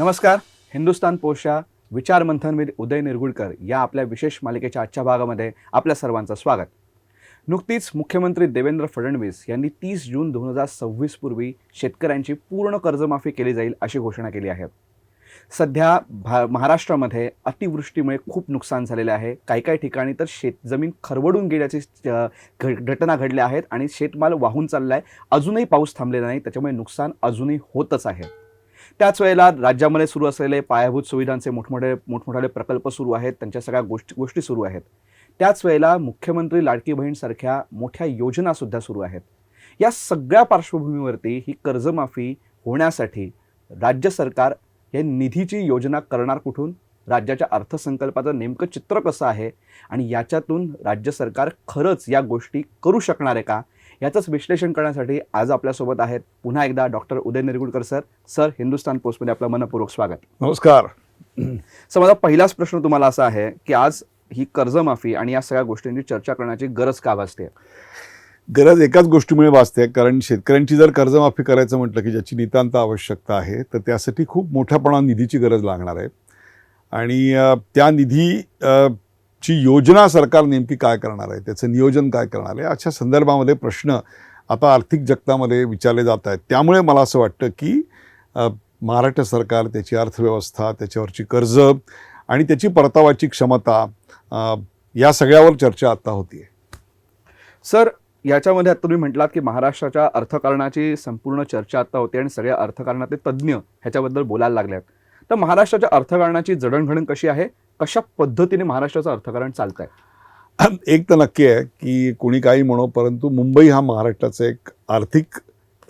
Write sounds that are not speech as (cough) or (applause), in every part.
नमस्कार. हिंदुस्तान पोषा विचार मंथन उदय निरगुडकर या आपल्या विशेष मालिकेच्या आजच्या भागामध्ये आपल्या सर्वांचं स्वागत. नुकतीच मुख्यमंत्री देवेंद्र फडणवीस यांनी तीस जून दोन हजार सव्वीस पूर्वी शेतकऱ्यांची पूर्ण कर्जमाफी केली जाईल अशी घोषणा केली आहे. सध्या भा महाराष्ट्रामध्ये अतिवृष्टीमुळे खूप नुकसान झालेले आहे. काही काही ठिकाणी तर शेत जमीन खरवडून गेल्याची घ- घटना घडल्या आहेत आणि शेतमाल वाहून चालला आहे अजूनही पाऊस थांबलेला नाही. त्याच्यामुळे नुकसान अजूनही होतच आहे. त्याच वेळेला राज्यामध्ये सुरू असलेले पायाभूत सुविधांचे मोठमोठे मोठमोठाले प्रकल्प सुरू आहेत. त्यांच्या सगळ्या गोष्टी गोष्टी सुरू आहेत. त्याच वेळेला मुख्यमंत्री लाडकी बहीणसारख्या मोठ्या योजनासुद्धा सुरू आहेत. या सगळ्या पार्श्वभूमीवरती ही कर्जमाफी होण्यासाठी राज्य सरकार हे निधीची योजना करणार कुठून? राज्याच्या अर्थसंकल्पाचं नेमकं चित्र कसं आहे? आणि याच्यातून राज्य सरकार खरंच या गोष्टी करू शकणार आहे का? याचंच विश्लेषण करण्यासाठी आज आपल्यासोबत आहेत पुन्हा एकदा doctor Uday Nirgudkar sir. Sir Hindustan पोस्टमध्ये आपलं मनपूर्वक स्वागत. नमस्कार. सर माझा पहिलाच प्रश्न तुम्हाला असा आहे की आज ही कर्जमाफी आणि या सगळ्या गोष्टींची चर्चा करण्याची गरज का भासते? गरज एकाच गोष्टीमुळे वाचते कारण शेतकऱ्यांची जर कर्जमाफी करायचं म्हटलं की ज्याची नितांत आवश्यकता आहे तर त्यासाठी खूप मोठ्या प्रमाणात निधीची गरज लागणार आहे. आणि त्या निधी ची योजना सरकार नेमकी काय करणार आहे? त्याचं नियोजन काय करणार आहे? अशा संदर्भामध्ये प्रश्न आता आर्थिक जगतामध्ये विचारले जात आहेत. त्यामुळे मला असं वाटतं की महाराष्ट्र सरकार त्याची अर्थव्यवस्था त्याच्यावरची कर्ज आणि त्याची परतावाची क्षमता या सगळ्यावर चर्चा आता होती सर याच्यामध्ये आता तुम्ही म्हटलात की महाराष्ट्राच्या अर्थकारणाची संपूर्ण चर्चा आता होते आणि सगळ्या अर्थकारणातले तज्ज्ञ ह्याच्याबद्दल बोलायला लागल्यात तर महाराष्ट्राच्या अर्थकारणाची जडणघडण कशी आहे? कशा पद्धतीने महाराष्ट्राचं अर्थकारण चालत आहे (clears throat) एक तर नक्की आहे की कोणी काही म्हणो परंतु मुंबई हा महाराष्ट्राचं एक आर्थिक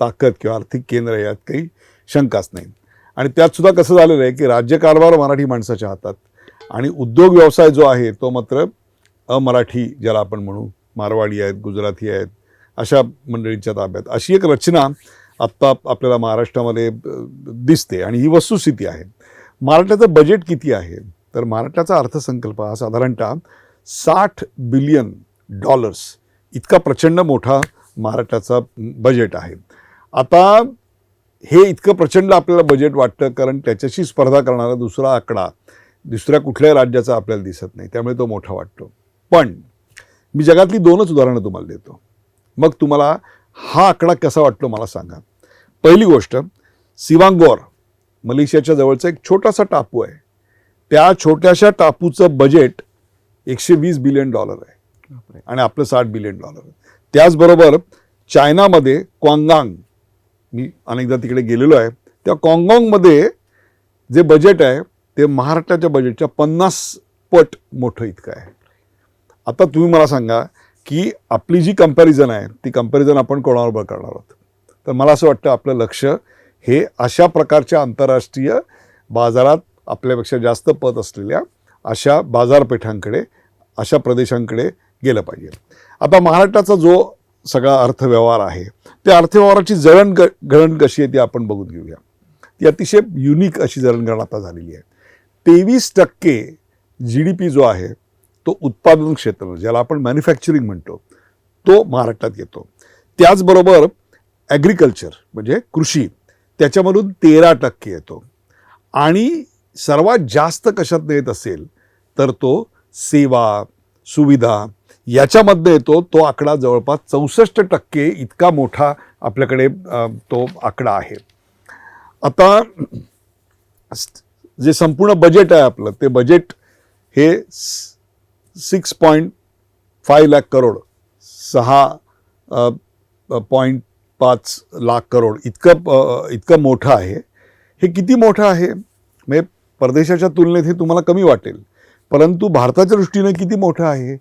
ताकद किंवा आर्थिक केंद्र आहे यात काही शंकाच नाही. आणि त्यातसुद्धा कसं झालेलं आहे की राज्यकारभार मराठी माणसाच्या हातात आणि उद्योग व्यवसाय जो आहे तो मात्र अमराठी ज्याला आपण म्हणू मारवाडी आहेत गुजराती आहेत अशा मंडळींच्या ताब्यात. अशी एक रचना आत्ता आपल्याला महाराष्ट्रामध्ये दिसते. आणि ही वस्तुस्थिती आहे. महाराष्ट्राचं बजेट किती आहे? तर महाराष्ट्राचा अर्थसंकल्प हा साधारणतः साठ बिलियन डॉलर्स इतका प्रचंड मोठा महाराष्ट्राचा बजेट आहे. आता हे इतकं प्रचंड आपल्याला बजेट वाटतं कारण त्याच्याशी स्पर्धा करणारा दुसरा आकडा दुसऱ्या कुठल्याही राज्याचा आपल्याला दिसत नाही त्यामुळे तो मोठा वाटतो. पण मी जगातली दोनच उदाहरणं तुम्हाला देतो. मग तुम्हाला हा आकडा कसा वाटतो मला सांगा. पहिली गोष्ट सिवांगोर मलेशियाच्या जवळचा एक छोटासा टापू आहे. त्या छोट्याशा टापूचं बजेट एकशे वीस बिलियन डॉलर आहे. आणि आपलं साठ बिलियन डॉलर आहे. त्याचबरोबर चायनामध्ये क्वांगांग मी अनेकदा तिकडे गेलेलो आहे. त्या क्वांगांगमध्ये जे बजेट आहे ते महाराष्ट्राच्या बजेटच्या पन्नास पट मोठं इतकं आहे. आता तुम्ही मला सांगा की आपली जी कंपॅरिझन आहे ती कंपॅरिझन आपण कोणाबरोबर करणार आहोत? तर मला असं वाटतं आपलं लक्ष हे अशा प्रकारच्या आंतरराष्ट्रीय बाजारात आपल्यापेक्षा जास्त पत असलेल्या अशा बाजारपेठांकडे अशा प्रदेशांकडे गेलं पाहिजे. आता महाराष्ट्राचा जो सगळा अर्थव्यवहार आहे त्या अर्थव्यवहाराची जळण घडण कशी आहे ती आपण बघून घेऊया. ती अतिशय युनिक अशी जळणघडण आता झालेली आहे. तेवीस टक्के जी डी पी जो आहे तो उत्पादन क्षेत्र ज्याला आपण मॅन्युफॅक्चरिंग म्हणतो तो महाराष्ट्रात येतो. त्याचबरोबर ॲग्रिकल्चर म्हणजे कृषी त्याच्यामधून तेरा टक्के येतो. आणि सर्वात जास्त कशात येत असेल तर तो सेवा सुविधा याच्यामध्ये येतो तो आकडा जवळपास चौसष्ट टक्के इतका मोठा आपल्याकडे तो आकडा आहे. आता जे संपूर्ण बजेट आहे आपलं ते बजेट हे six point five lakh crore सहा पॉईंट पाच लाख करोड इतकं इतकं मोठं आहे. हे किती मोठं आहे? म्हणजे परदेशाच्या तुलनेत हे तुम्हाला कमी वाटेल. परंतु भारताच्या दृष्टीने किती मोठं आहे?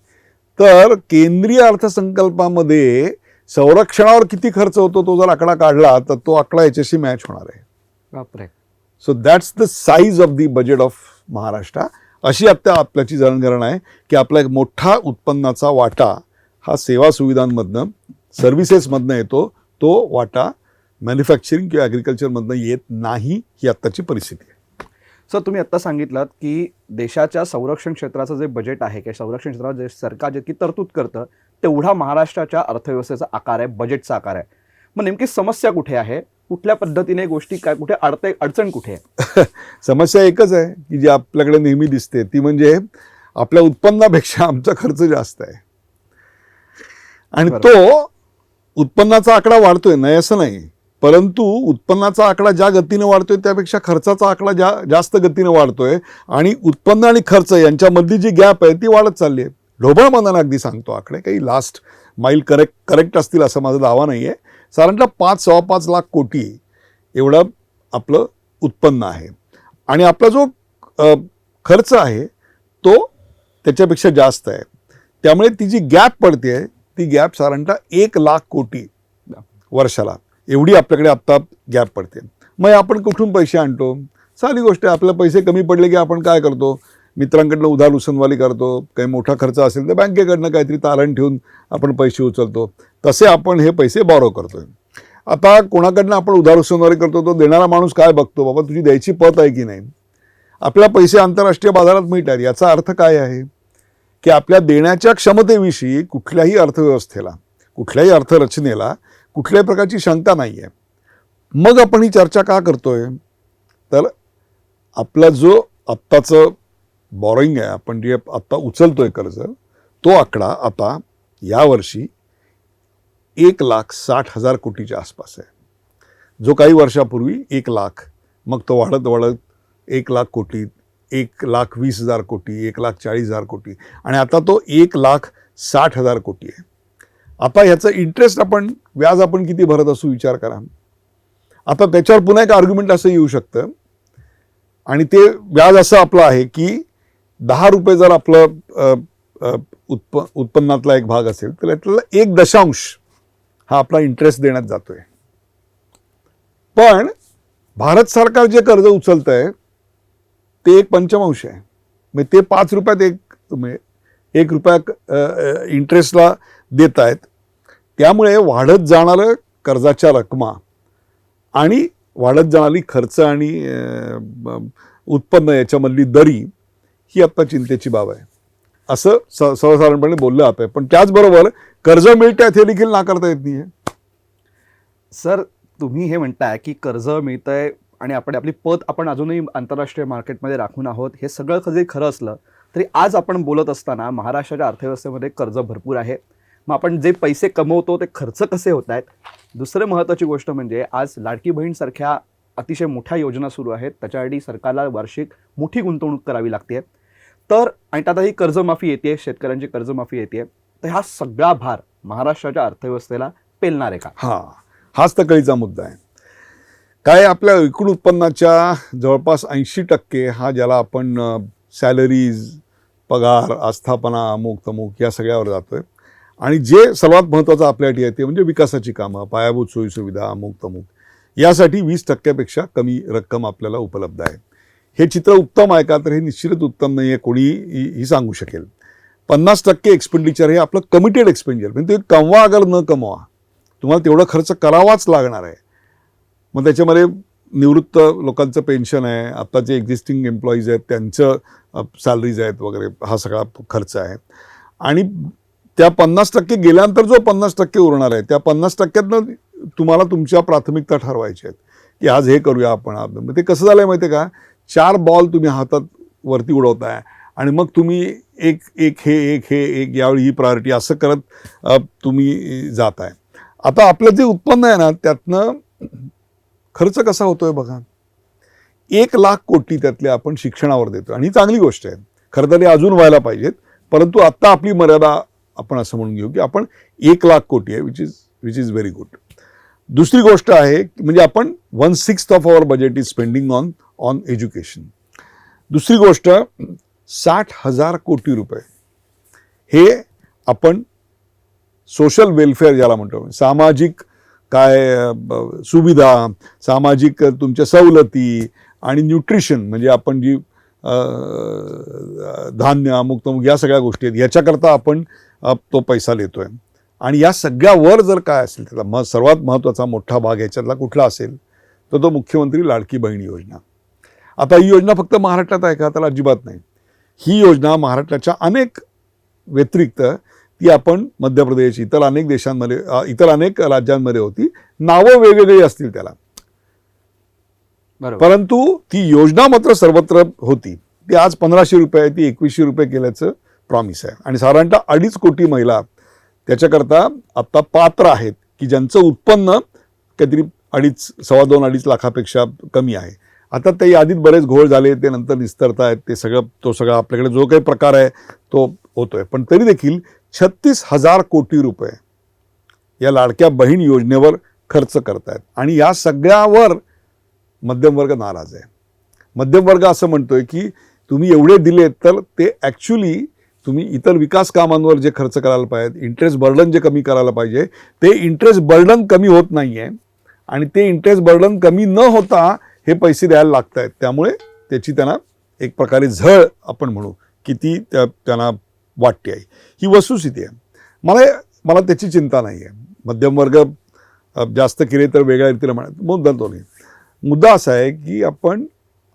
तर केंद्रीय अर्थसंकल्पामध्ये संरक्षणावर किती खर्च होतो तो जर आकडा काढला तर तो आकडा याच्याशी मॅच होणार आहे. बापरे. So that's the size of the budget of Maharashtra. अशी आत्ता आपल्याची जळणघडण आहे की आपला एक मोठा उत्पन्नाचा वाटा हा सेवा सुविधांमधनं सर्व्हिसेसमधनं येतो तो वाटा मॅन्युफॅक्चरिंग किंवा ॲग्रिकल्चरमधनं येत नाही ही आत्ताची परिस्थिती आहे. सर तुम्ही आत्ता सांगितलं की देशाच्या संरक्षण क्षेत्राचं जे बजेट आहे किंवा संरक्षण क्षेत्रात जे सरकार जितकी तरतूद करतं तेवढा महाराष्ट्राच्या अर्थव्यवस्थेचा आकार आहे बजेटचा आकार आहे. मग नेमकी समस्या कुठे आहे? कुठल्या पद्धतीने गोष्टी काय कुठे अडते अडचण कुठे आहे? (laughs) समस्या एकच आहे की जी आपल्याकडे नेहमी दिसते ती म्हणजे आपल्या उत्पन्नापेक्षा आमचा खर्च जास्त आहे. आणि तो उत्पन्नाचा आकडा वाढतोय नाही असं नाही. परंतु उत्पन्नाचा आकडा ज्या गतीने वाढतोय त्यापेक्षा खर्चाचा आकडा ज्या जास्त गतीने वाढतोय आणि उत्पन्न आणि खर्च यांच्यामधली जी गॅप आहे ती वाढत चालली आहे. ढोबळ मनानं अगदी सांगतो आकडे. काही लास्ट माईल करेक्ट करेक्ट असतील असा माझा दावा नाही आहे साधारणतः पाच सव्वा पाच लाख कोटी एवढं आपलं उत्पन्न आहे. आणि आपला जो खर्च आहे तो त्याच्यापेक्षा जास्त आहे. त्यामुळे ती जी गॅप पडते ती गॅप साधारणतः एक लाख कोटी वर्षाला. एवढी आपल्याकडे आत्ता गॅप पडते. मग आपण कुठून पैसे आणतो? साधी गोष्ट आहे आपल्या पैसे कमी पडले की आपण काय करतो? मित्रांकडनं उधार उसनवाली करतो काही मोठा खर्च असेल तर बँकेकडनं काहीतरी तारण ठेवून आपण पैसे उचलतो. तसे आपण हे पैसे बॉरो करतोय. आता कोणाकडनं आपण उधार उसनवारी करतो तो देणारा माणूस काय बघतो? बाबा तुझी द्यायची पत आहे की नाही? आपल्या पैसे आंतरराष्ट्रीय बाजारात मिळतात. याचा अर्थ काय आहे? की आपल्या देण्याच्या क्षमतेविषयी कुठल्याही अर्थव्यवस्थेला कुठल्याही अर्थरचनेला कुठल्याही प्रकारची शंका नाही आहे मग आपण ही चर्चा का करतोय? तर आपला जो आत्ताचं बॉरिंग आहे आपण जे आत्ता उचलतोय कर्ज तो आकडा आता यावर्षी एक लाख साठ हजार कोटीच्या आसपास आहे. जो काही वर्षापूर्वी एक लाख मग तो वाढत वाढत एक लाख कोटी एक लाख वीस हजार कोटी एक लाख चाळीस हजार कोटी आणि आता तो एक लाख साठ हजार कोटी आहे. आता ह्याचं इंटरेस्ट आपण व्याज आपण किती भरत असू विचार करा. आता त्याच्यावर पुन्हा एक आर्ग्युमेंट असं येऊ शकतं. आणि ते व्याज असं आपलं आहे की दहा रुपये जर आपलं उत्प उत्पन्नातला एक भाग असेल तर यातला एक दशांश हा आपला इंटरेस्ट देण्यात जातोय. पण भारत सरकार जे कर्ज उचलत आहे ते एक पंचमांश आहे. मग ते पाच रुपयात एक तुम्ही एक रुपया इंटरेस्टला देत आहेत त्यामुळे वाढत जाणारं कर्जाच्या रकमा आणि वाढत जाणारी खर्च आणि उत्पन्न याच्यामधली दरी ही आत्ता चिंतेची बाब आहे. असं स सर्वसाधारणपणे बोललं जात आहे पण त्याचबरोबर कर्ज मिळतात हे देखील नाकारता येत नाही सर तुम्ही हे म्हणताय की कर्ज मिळतंय आणि आपण आपली पत आपण अजूनही आंतरराष्ट्रीय मार्केटमध्ये राखून आहोत हे सगळं जरी खरं असलं तरी आज आपण बोलत असताना महाराष्ट्राच्या अर्थव्यवस्थेमध्ये कर्ज भरपूर आहे. मग आपण जे पैसे कमवतो ते खर्च कसे होत आहेत? दुसरं महत्त्वाची गोष्ट म्हणजे आज लाडकी बहीणसारख्या अतिशय मोठ्या योजना सुरू आहेत. त्याच्यासाठी सरकारला वार्षिक मोठी गुंतवणूक करावी लागते. तर आणि त्यात ही कर्जमाफी येते शेतकऱ्यांची कर्जमाफी येते तर हा सगळा भार महाराष्ट्राच्या अर्थव्यवस्थेला पेलणार आहे का? हां हाच तकळीचा मुद्दा आहे. काय आपल्या एकूण उत्पन्नाच्या जवळपास ऐंशी टक्के हा ज्याला आपण सॅलरीज पगार आस्थापना अमुक तमुक या सगळ्यावर जातोय. आणि जे सर्वात महत्त्वाचं आपल्यासाठी आहे ते म्हणजे विकासाची कामं पायाभूत सोयीसुविधा अमुक तमुक. यासाठी वीस टक्क्यापेक्षा कमी रक्कम आपल्याला उपलब्ध आहे. हे चित्र उत्तम आहे का? तर हे निश्चितच उत्तम नाही आहे कोणी ही सांगू शकेल. पन्नास टक्के एक्सपेंडिचर हे आपलं कमिटेड एक्सपेंडिचर म्हणजे ते कमवा अगर न कमवा तुम्हाला तेवढा खर्च करावाच लागणार आहे. मग त्याच्यामध्ये निवृत्त लोकांचं पेन्शन आहे आत्ता जे एक्झिस्टिंग एम्प्लॉईज आहेत त्यांचं सॅलरीज आहेत वगैरे हा सगळा खर्च आहे. आणि त्या पन्नास टक्के गेल्यानंतर जो पन्नास टक्के उरणार आहे त्या पन्नास टक्क्यातनं तुम्हाला तुमच्या प्राथमिकता ठरवायच्या आहेत. की आज हे करूया आपण. मग ते कसं झालं आहे माहिती आहे का? चार बॉल तुम्ही हातात वरती उडवताय आणि मग तुम्ही एक एक हे एक हे एक यावेळी ही प्रायोरिटी असं करत तुम्ही जात आहे आता आपलं जे उत्पन्न आहे ना त्यातनं खर्च कसा होतो आहे बघा. एक लाख कोटी त्यातले आपण शिक्षणावर देतो आणि ही चांगली गोष्ट आहे. खरं तर अजून व्हायला पाहिजेत. परंतु आत्ता आपली मर्यादा आपण असं म्हणून घेऊ की आपण एक लाख कोटी आहे which is which is very good दुसरी गोष्ट आहे म्हणजे आपण one sixth of our budget is spending on on education दुसरी गोष्ट साठ हजार कोटी रुपये. हे आपण सोशल वेलफेअर ज्याला म्हणतो सामाजिक काय सुविधा सामाजिक तुमच्या सवलती आणि न्यूट्रिशन म्हणजे आपण जी धान्य अमुक तमुक या सगळ्या गोष्टी आहेत याच्याकरता आपण तो पैसा देतोय आणि या सगळ्यावर जर काय असेल त्याला मग सर्वात महत्त्वाचा मोठा भाग याच्यातला कुठला असेल तर तो मुख्यमंत्री लाडकी बहीण योजना. आता ही योजना फक्त महाराष्ट्रात आहे का? त्याला अजिबात नाही. ही योजना महाराष्ट्राच्या अनेक व्यतिरिक्त ती आपण मध्य प्रदेश इतर अनेक देशांमध्ये इतर अनेक राज्यांमध्ये होती. नावं वेगवेगळी असतील त्याला. परंतु ती योजना मात्र सर्वत्र होती. ती आज पंधराशे रुपये आहे ती एकवीसशे रुपये केल्याचं प्रॉमिस आहे. आणि साधारणतः अडीच कोटी महिला त्याच्याकरता आत्ता पात्र आहेत की ज्यांचं उत्पन्न काहीतरी अडीच सव्वा दोन अडीच लाखापेक्षा कमी आहे. आता ते यादीत बरेच घोळ झाले ते नंतर निस्तरत आहेत ते सगळं तो सगळा आपल्याकडे जो काही प्रकार आहे तो होतोय. पण तरी देखील छत्तीस हजार कोटी रुपये या लाडक्या बहीण योजनेवर खर्च करतायत. आणि या सगळ्यावर मध्यमवर्ग नाराज आहे. मध्यमवर्ग असं म्हणतोय की तुम्ही एवढे दिलेत तर ते ॲक्च्युली तुम्ही इतर विकास कामांवर जे खर्च करायला पाहिजे इंटरेस्ट बर्डन जे कमी करायला पाहिजे ते इंटरेस्ट बर्डन कमी होत नाही आहे आणि ते इंटरेस्ट बर्डन कमी न होता हे पैसे द्यायला लागत आहेत त्यामुळे त्याची त्यांना एक प्रकारे झळ आपण म्हणू किती त्या त्यांना वाटते आहे. ही वस्तुस्थिती आहे. मला मला त्याची चिंता नाही आहे मध्यमवर्ग जास्त केले तर वेगळ्या रीतीने म्हणत मुद्दा तो नाही. मुद्दा असा आहे की आपण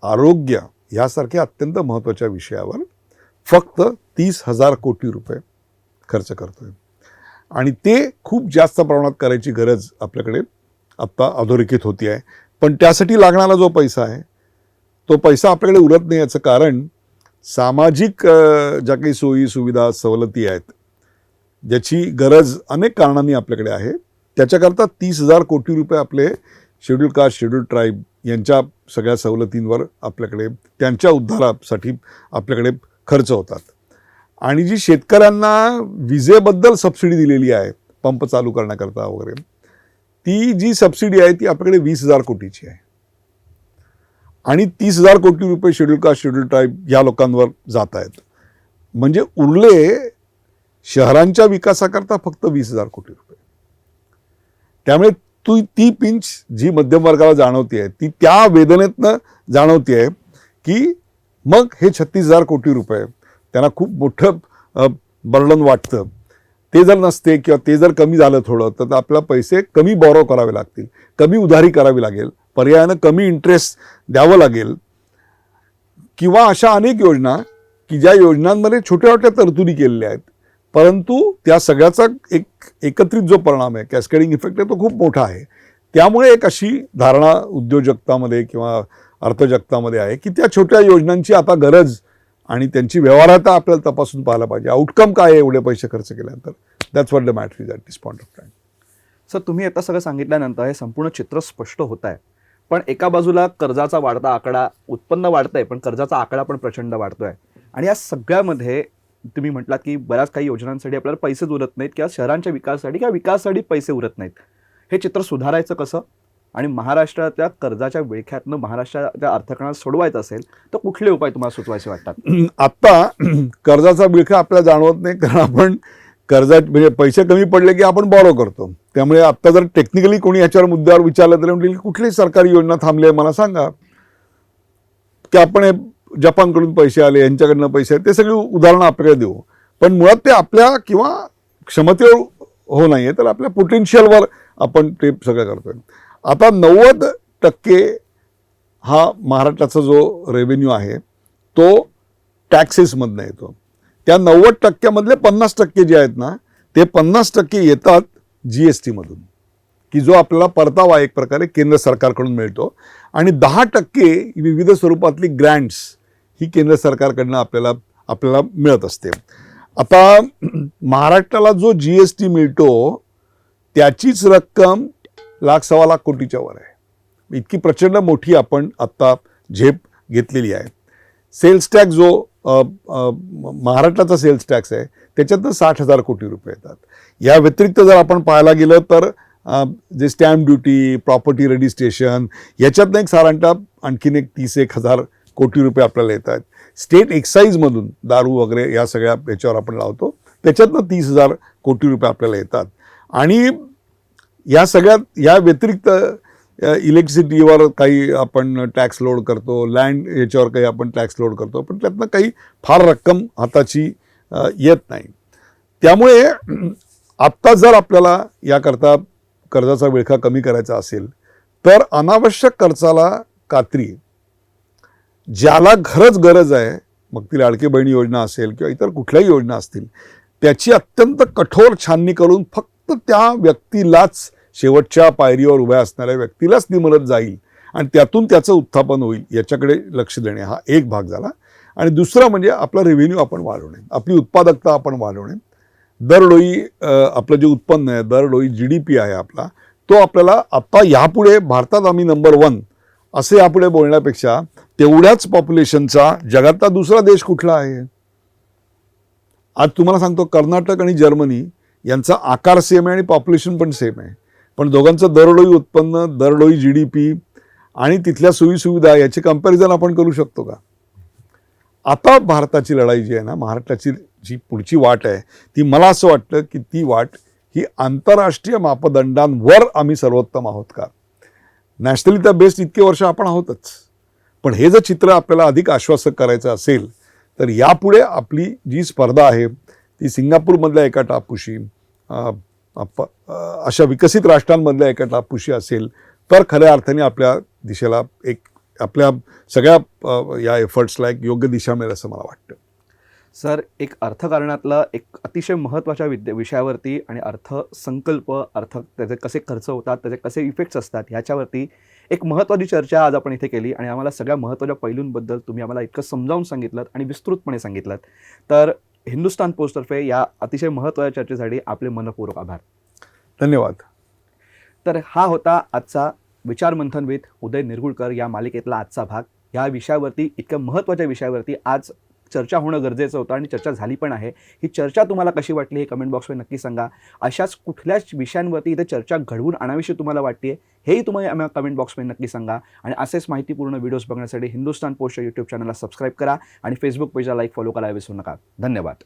आरोग्य ह्यासारख्या अत्यंत महत्त्वाच्या विषयावर फक्त तीस हजार कोटी रुपये खर्च करतो आहे आणि ते खूप जास्त प्रमाणात करायची गरज आपल्याकडे आत्ता अधोरेखित होती आहे. पण त्यासाठी लागणारा जो पैसा आहे तो पैसा आपल्याकडे उरत नाही याचं कारण सामाजिक ज्या काही सोयी सुविधा सवलती आहेत ज्याची गरज अनेक कारणांनी आपल्याकडे आहे. त्याच्याकरता तीस हजार कोटी रुपये आपले शेड्यूल कास्ट शेड्यूल ट्राईब यांच्या सगळ्या सवलतींवर आपल्याकडे त्यांच्या उद्धारासाठी आपल्याकडे खर्च होतात. आणि जी शेतकऱ्यांना विजेबद्दल सबसिडी दिलेली आहे पंप चालू करण्याकरता वगैरे ती जी सबसिडी आहे ती आपल्याकडे वीस हजार कोटीची आहे. आणि तीस हजार कोटी रुपये शेड्यूल कास्ट शेड्यूल ट्राईब या लोकांवर जात आहेत. म्हणजे उरले शहरांच्या विकासाकरता फक्त वीस हजार कोटी रुपये. त्यामुळे तू ती पिंच जी मध्यम वर्गाला आहे ती त्या वेदनेतनं आहे की मग हे छत्तीस हजार कोटी रुपये त्यांना खूप मोठं बर्डन वाटतं. ते जर नसते किंवा ते जर कमी झालं थोडं तर आपल्याला पैसे कमी बॉरो करावे लागतील. कमी उधारी करावी लागेल. पर्यायानं कमी इंटरेस्ट द्यावं लागेल. किंवा अशा अनेक योजना की ज्या योजनांमध्ये छोट्या छोट्या तरतुदी केलेल्या आहेत. परंतु त्या सगळ्याचा एक एकत्रित जो परिणाम आहे कॅस्केडिंग इफेक्ट आहे तो खूप मोठा आहे. त्यामुळे एक अशी धारणा उद्योजकतामध्ये किंवा अर्थजगतामध्ये आहे की त्या छोट्या योजनांची आता गरज आणि त्यांची व्यवहाराता आपल्याला तपासून पाहायला पाहिजे. आउटकम काय आहे एवढे पैसे खर्च केल्यानंतर? That's what the matter is at this point of time sir तुम्ही आता सगळं सांगितल्यानंतर हे संपूर्ण चित्र स्पष्ट होत आहे. पण एका बाजूला कर्जाचा वाढता आकडा उत्पन्न वाढतंय पण कर्जाचा आकडा पण प्रचंड वाढतोय. आणि या सगळ्यामध्ये तुम्ही म्हटलात की बऱ्याच काही योजनांसाठी आपल्याला पैसेच उरत नाहीत किंवा शहरांच्या विकासासाठी किंवा विकासासाठी पैसे उरत नाहीत. हे चित्र सुधारायचं कसं? आणि महाराष्ट्राच्या कर्जाच्या विळख्यातनं महाराष्ट्राच्या अर्थकारणात सोडवायचं असेल तर कुठले उपाय तुम्हाला सुचवायचे वाटतात? (clears throat) आत्ता (clears throat) कर्जाचा विळखा आपल्याला जाणवत नाही कारण आपण कर्जा म्हणजे पैसे कमी पडले की आपण बॉरो करतो. त्यामुळे आत्ता जर टेक्निकली कोणी याच्यावर मुद्द्यावर विचारलं तर म्हणजे कुठली सरकारी योजना थांबली आहे मला सांगा. की आपण हे जपानकडून पैसे आले यांच्याकडनं पैसे आले ते सगळी उदाहरणं आपल्याला देऊ. पण मुळात ते आपल्या किंवा क्षमतेवर हो नाही आहे तर आपल्या पोटेन्शियलवर आपण ते सगळं करतोय. आता नव्वद टक्के हा महाराष्ट्राचा जो रेव्हेन्यू आहे तो टॅक्सेसमधनं येतो. त्या नव्वद टक्क्यामधले पन्नास टक्के जे आहेत ना ते पन्नास टक्के येतात जी एस टीमधून की जो आपल्याला परतावा एक प्रकारे केंद्र सरकारकडून मिळतो. आणि दहा टक्के विविध स्वरूपातली ग्रँट्स ही केंद्र सरकारकडनं आपल्याला आपल्याला मिळत असते. आता महाराष्ट्राला जो जी एस टी मिळतो त्याचीच रक्कम लाख सव्वा लाख कोटीच्या वर आहे. इतकी प्रचंड मोठी आपण आत्ता झेप घेतलेली आहे. सेल्स टॅक्स जो महाराष्ट्राचा सेल्स टॅक्स आहे त्याच्यातनं साठ हजार कोटी रुपये येतात. या व्यतिरिक्त जर आपण पाहायला गेलं तर जे स्टॅम्प ड्युटी प्रॉपर्टी रजिस्ट्रेशन याच्यातनं एक साधारणतः आणखीन एक तीस एक हजार कोटी रुपये आपल्याला येत आहेत. स्टेट एक्साईजमधून दारू वगैरे या सगळ्या याच्यावर आपण लावतो त्याच्यातनं तीस हजार कोटी रुपये आपल्याला येतात. आणि या सगळ्यात या व्यतिरिक्त इलेक्ट्रिसिटीवर काही आपण टॅक्स लोड करतो लँड याच्यावर काही आपण टॅक्स लोड करतो पण त्यातनं काही फार रक्कम हाताची येत नाही. त्यामुळे आत्ता जर आपल्याला याकरता कर्जाचा विळखा कमी करायचा असेल तर अनावश्यक खर्चाला कात्री ज्याला खरंच गरज आहे मग ती लाडकी बहिणी योजना असेल किंवा इतर कुठल्याही योजना असतील त्याची अत्यंत कठोर छाननी करून फक्त त्या व्यक्तीलाच शेवटच्या पायरीवर उभ्या असणाऱ्या व्यक्तीलाच ती मदत जाईल आणि त्यातून त्याचं उत्थापन होईल याच्याकडे लक्ष देणे हा एक भाग झाला. आणि दुसरा म्हणजे आपला रेव्हेन्यू आपण वाढवणे आपली उत्पादकता आपण वाढवणे. दरडोई आपलं जे उत्पन्न आहे दरडोई जी डी पी आहे आपला तो आपल्याला आत्ता यापुढे भारतात आम्ही नंबर वन असे यापुढे बोलण्यापेक्षा तेवढ्याच पॉप्युलेशनचा जगातला दुसरा देश कुठला आहे? आज तुम्हाला सांगतो कर्नाटक आणि जर्मनी यांचा आकार सेम आहे आणि पॉप्युलेशन पण सेम आहे. पण दोघांचं दरडोई उत्पन्न दरडोई जी डी पी आणि तिथल्या सोयीसुविधा याचे कंपॅरिझन आपण करू शकतो का? आता भारताची लढाई जी आहे ना महाराष्ट्राची जी पुढची वाट आहे ती मला असं वाटतं की ती वाट ही आंतरराष्ट्रीय मापदंडांवर आम्ही सर्वोत्तम आहोत का? नॅशनली तर बेस्ट इतके वर्ष आपण आहोतच. पण हे जर चित्र आपल्याला अधिक आश्वासक करायचं असेल तर यापुढे आपली जी स्पर्धा आहे ती सिंगापूरमधल्या एका टापूशी अशा विकसित राष्ट्रांमधल्या एका टापूशी असेल तर खऱ्या अर्थाने आपल्या दिशेला एक आपल्या सगळ्या या एफर्ट्सला एक योग्य दिशा मिळेल असं मला वाटतं. सर एक अर्थकारणातलं एक अतिशय महत्त्वाच्या विद्या विषयावरती आणि अर्थसंकल्प अर्थ त्याचे कसे खर्च होतात त्याचे कसे इफेक्ट्स असतात ह्याच्यावरती एक महत्त्वाची चर्चा आज आपण इथे केली आणि आम्हाला सगळ्या महत्त्वाच्या पैलूंबद्दल तुम्ही आम्हाला इतकं समजावून सांगितलं आणि विस्तृतपणे सांगितलं तर हिंदुस्तान पोस्टतर्फे या अतिशय महत्त्वाच्या चर्चेसाठी आपले मनपूर्वक आभार. धन्यवाद. तर हा होता आजचा विचार मंथन विथ उदय निरगुळकर या मालिकेतला आजचा भाग. या विषयावरती इतक्या महत्त्वाच्या विषयावरती आज चर्चा होणं गरजेचं होतं आणि चर्चा झाली पण आहे. ही चर्चा तुम्हाला कशी वाटली हे कमेंट बॉक्समध्ये नक्की सांगा. अशाच कुठल्याच विषयांवरती इथे चर्चा घडवून आणावीशी तुम्हाला वाटते हेही तुम्हाला आम्हाला कमेंट बॉक्समध्ये नक्की सांगा. आणि असेच माहितीपूर्ण व्हिडिओज बघण्यासाठी हिंदुस्तान पोस्ट यूट्यूब चॅनलला सबस्क्राईब करा आणि फेसबुक पेजला लाईक फॉलो करायला विसरू नका. धन्यवाद.